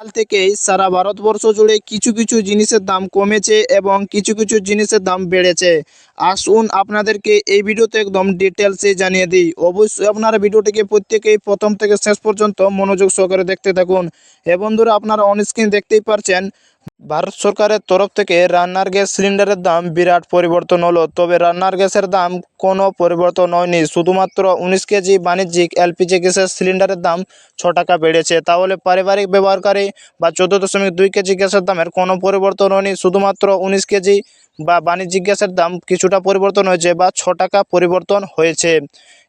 কাল থেকেই সারা ভারতবর্ষ জুড়ে কিছু কিছু জিনিসের দাম কমেছে এবং কিছু কিছু জিনিসের দাম বেড়েছে। আসুন আপনাদেরকে এই ভিডিওতে একদম ডিটেলসে জানিয়ে দিই। অবশ্যই আপনারা ভিডিওটিকে প্রত্যেকেই প্রথম থেকে শেষ পর্যন্ত মনোযোগ সহকারে দেখতে থাকুন। এ বন্ধুরা, আপনারা অনস্ক্রিন দেখতেই পারছেন, ভারত সরকারের তরফ থেকে রান্নার গ্যাস সিলিন্ডারের দাম বিরাট পরিবর্তন হলো। তবে রান্নার গ্যাসের দাম কোনো পরিবর্তন হয়নি। শুধুমাত্র উনিশ কেজি বাণিজ্যিক এলপিজি গ্যাসের সিলিন্ডারের দাম ছ টাকা বেড়েছে। তাহলে পারিবারিক ব্যবহারকারী বা চোদ্দ দশমিক দুই কেজি গ্যাসের দামের কোনো পরিবর্তন হয়নি। শুধুমাত্র উনিশ কেজি বা বাণিজ্যিক গ্যাসের দাম কিছুটা পরিবর্তন হয়েছে বা ছ টাকা পরিবর্তন হয়েছে।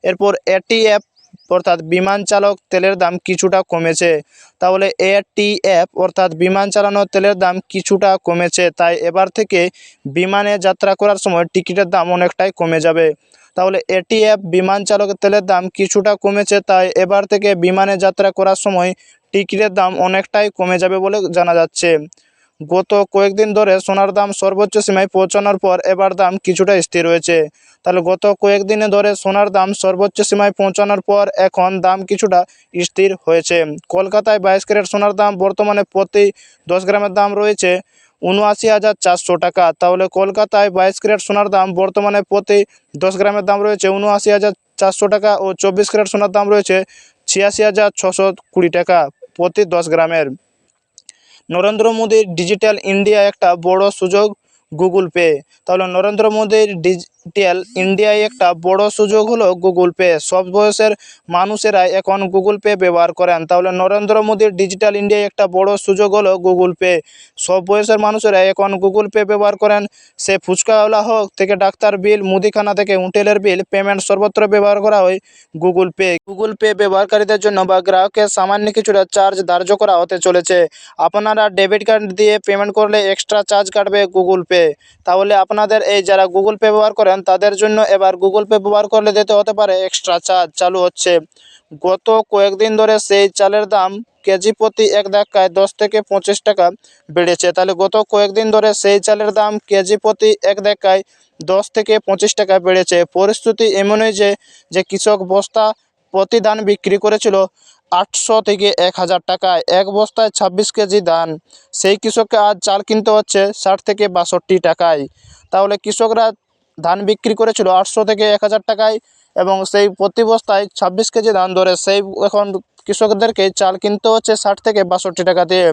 এরপর এটিএফ অর্থাৎ বিমান চালক তেলের দাম কিছুটা কমেছে। তাহলে এটিএফ অর্থাৎ বিমান চালানো তেলের দাম কিছুটা কমেছে। তাই এবার থেকে বিমানে যাত্রা করার সময় টিকিটের দাম অনেকটাই কমে যাবে। তাহলে এটিএফ বিমান চালক তেলের দাম কিছুটা কমেছে। তাই এবার থেকে বিমানে যাত্রা করার সময় টিকিটের দাম অনেকটাই কমে যাবে বলে জানা যাচ্ছে। গত কয়েকদিন ধরে সোনার দাম সর্বোচ্চ সীমায় পৌঁছানোর পর এবার দাম কিছুটা স্থির রয়েছে তাহলে গত কয়েকদিনে ধরে সোনার দাম সর্বোচ্চ সীমায় পৌঁছানোর পর এখন দাম কিছুটা স্থির হয়েছে। কলকাতায় বাইশ ক্যারেট সোনার দাম বর্তমানে প্রতি দশ গ্রামের দাম রয়েছে উনআশি হাজার চারশো টাকা। তাহলে কলকাতায় বাইশ ক্যারেট সোনার দাম বর্তমানে প্রতি দশ গ্রামের দাম রয়েছে উনআশি হাজার চারশো টাকা ও চব্বিশ ক্যারেট সোনার দাম রয়েছে ছিয়াশি হাজার ছশো কুড়ি টাকা প্রতি দশ গ্রামের। নরেন্দ্র মোদীর ডিজিটাল ইন্ডিয়া একটা বড় সুযোগ গুগল পে তাহলে নরেন্দ্র মোদীর ডিজিটাল ইন্ডিয়ায় একটা বড় সুযোগ হলো গুগল পে সব বয়সের মানুষেরা এখন গুগল পে ব্যবহার করেন। তাহলে নরেন্দ্র মোদীর ডিজিটাল ইন্ডিয়ায় একটা বড় সুযোগ হলো গুগল পে সব বয়সের মানুষেরা এখন গুগল পে ব্যবহার করেন। সে ফুচকাওয়ালা হোক থেকে ডাক্তার বিল, মুদিখানা থেকে হোটেলের বিল পেমেন্ট সর্বত্র ব্যবহার করা হয় গুগল পে গুগল পে ব্যবহারকারীদের জন্য বা গ্রাহকের সামান্য কিছুটা চার্জ ধার্য করা হতে চলেছে। আপনারা ডেবিট কার্ড দিয়ে পেমেন্ট করলে এক্সট্রা চার্জ কাটবে গুগল পে তাহলে আপনাদের এই যারা গুগল পে ব্যবহার করেন তাদের জন্য এবার গুগল পে ব্যবহার করলে দিতে হতে পারে এক্সট্রা চার্জ চালু হচ্ছে। গত কয়েকদিন ধরে সেই চালের দাম কেজি প্রতি এক ধাক্কায় দশ থেকে পঁচিশ টাকা বেড়েছে। তাহলে গত কয়েকদিন ধরে সেই চালের দাম কেজি প্রতি এক ধাক্কায় দশ থেকে পঁচিশ টাকা বেড়েছে। পরিস্থিতি এমনই যে যে কৃষক বস্তা প্রতি ধান বিক্রি করেছিল আটশো থেকে এক হাজার টাকায়, এক বস্তায় ছাব্বিশ কেজি ধান। সেই কৃষককে আজ চাল কিনতে হচ্ছে ষাট থেকে বাষট্টি টাকায়। তাহলে কৃষকরা ধান বিক্রি করেছিল আটশো থেকে এক হাজার টাকায় এবং সেই প্রতি বস্তায় ছাব্বিশ কেজি ধান ধরে সেই এখন কৃষকদেরকে চাল কিনতে হচ্ছে ষাট থেকে বাষট্টি টাকা দিয়ে।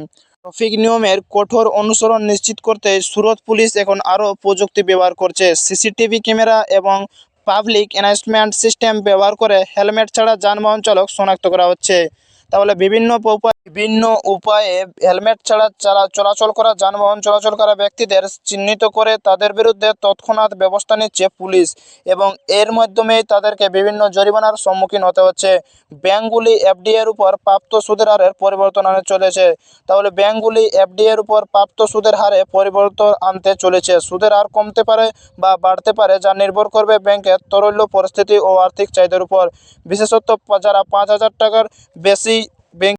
ট্রাফিক নিয়মের কঠোর অনুসরণ নিশ্চিত করতে সুরত পুলিশ এখন আরও প্রযুক্তি ব্যবহার করছে। সিসিটিভি ক্যামেরা এবং পাবলিক অ্যানাউন্সমেন্ট সিস্টেম ব্যবহার করে হেলমেট ছাড়া যানবাহন চালক শনাক্ত করা হচ্ছে। তাহলে বিভিন্ন উপায়, বিভিন্ন উপায়ে হেলমেট ছাড়া চালা, চলাচল করা, যানবাহন চলাচল করা ব্যক্তিদের চিহ্নিত করে তাদের বিরুদ্ধে তৎক্ষণাৎ ব্যবস্থা নিচ্ছে পুলিশ এবং এর মাধ্যমেই তাদেরকে বিভিন্ন জরিমানার সম্মুখীন হতে হচ্ছে। ব্যাঙ্কগুলি এফডি এর উপর প্রাপ্ত সুদের হারের পরিবর্তন আনতে চলেছে। তাহলে ব্যাঙ্কগুলি এফডি এর উপর প্রাপ্ত সুদের হারে পরিবর্তন আনতে চলেছে। সুদের হার কমতে পারে বা বাড়তে পারে যা নির্ভর করবে ব্যাংকের তরল্য পরিস্থিতি ও আর্থিক চাহিদার উপর। বিশেষত যারা পাঁচ হাজার টাকার বেশি